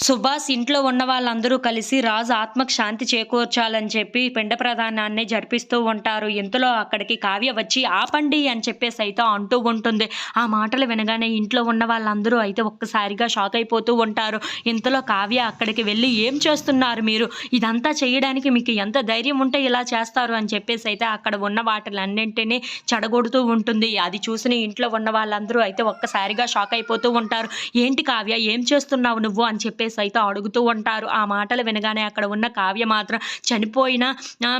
సుభాష్ ఇంట్లో ఉన్న వాళ్ళందరూ కలిసి రాజు ఆత్మకు శాంతి చేకూర్చాలని చెప్పి పిండ ప్రధానాన్ని జరిపిస్తూ ఉంటారు. ఇంతలో అక్కడికి కావ్య వచ్చి ఆపండి అని చెప్పేసి అయితే అంటూ ఉంటుంది. ఆ మాటలు వినగానే ఇంట్లో ఉన్న వాళ్ళందరూ అయితే ఒక్కసారిగా షాక్ అయిపోతూ ఉంటారు. ఇంతలో కావ్య అక్కడికి వెళ్ళి ఏం చేస్తున్నారు మీరు? ఇదంతా చేయడానికి మీకు ఎంత ధైర్యం ఉంటే ఇలా చేస్తారు? అని చెప్పేసి అయితే అక్కడ ఉన్న వాటిలన్నింటినీ చెడగొడుతూ ఉంటుంది. అది చూసిన ఇంట్లో ఉన్న వాళ్ళందరూ అయితే ఒక్కసారిగా షాక్ అయిపోతూ ఉంటారు. ఏంటి కావ్య? ఏం చేస్తున్నావు నువ్వు? అని చెప్పేసి సైతం అడుగుతూ ఉంటారు. ఆ మాటలు వినగానే అక్కడ ఉన్న కావ్య మాత్రం చనిపోయిన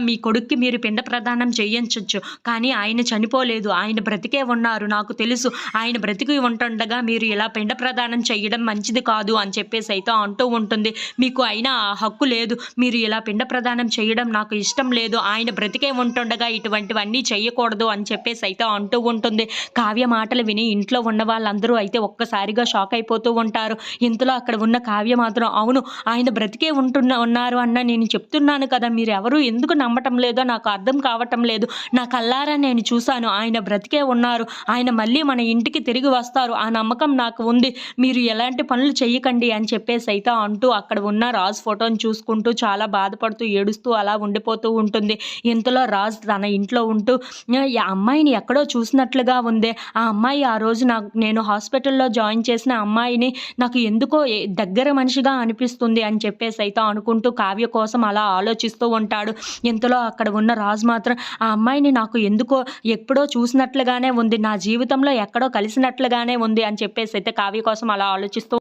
మీ కొడుక్కి మీరు పిండ ప్రదానం చేయించవచ్చు కానీ ఆయన చనిపోలేదు. ఆయన బ్రతికే ఉన్నారు. నాకు తెలుసు. ఆయన బ్రతికి ఉంటుండగా మీరు ఇలా పిండ ప్రదానం చేయడం మంచిది కాదు అని చెప్పేసి అయితే అంటూ ఉంటుంది. మీకు అయినా ఆ హక్కు లేదు. మీరు ఇలా పిండ ప్రదానం చేయడం నాకు ఇష్టం లేదు. ఆయన బ్రతికే ఉంటుండగా ఇటువంటివన్నీ చేయకూడదు అని చెప్పేసి అయితే అంటూ ఉంటుంది. కావ్య మాటలు విని ఇంట్లో ఉన్న వాళ్ళందరూ అయితే ఒక్కసారిగా షాక్ అయిపోతూ ఉంటారు. ఇంతలో అక్కడ ఉన్న కావ్య మాత్రం అవును ఆయన బ్రతికే ఉంటున్న ఉన్నారు అన్న నేను చెప్తున్నాను కదా మీరు ఎవరు ఎందుకు నమ్మటం లేదో నాకు అర్థం కావటం లేదు. నా కల్లారా నేను చూశాను. ఆయన బ్రతికే ఉన్నారు. ఆయన మళ్ళీ మన ఇంటికి తిరిగి వస్తారు. ఆ నమ్మకం నాకు ఉంది. మీరు ఎలాంటి పనులు చేయకండి అని చెప్పేసి అయితే అంటూ అక్కడ ఉన్న రాజ్ ఫోటోని చూసుకుంటూ చాలా బాధపడుతూ ఏడుస్తూ అలా ఉండిపోతూ ఉంటుంది. ఇంతలో రాజ్ తన ఇంట్లో ఉంటూ "ఆ, అమ్మాయిని ఎక్కడో చూసినట్లుగా ఉంది. ఆ అమ్మాయి ఆ రోజు నాకు నేను హాస్పిటల్లో జాయిన్ చేసిన అమ్మాయిని నాకు ఎందుకో దగ్గర మనిషి మనిషిగా అనిపిస్తుంది అని చెప్పేసి అయితే అనుకుంటూ కావ్య కోసం అలా ఆలోచిస్తూ ఉంటాడు. ఇంతలో అక్కడ ఉన్న రాజు మాత్రం ఆ అమ్మాయిని నాకు ఎందుకో ఎప్పుడో చూసినట్లుగానే ఉంది. నా జీవితంలో ఎక్కడో కలిసినట్లుగానే ఉంది అని చెప్పేసి అయితే కావ్య కోసం అలా ఆలోచిస్తూ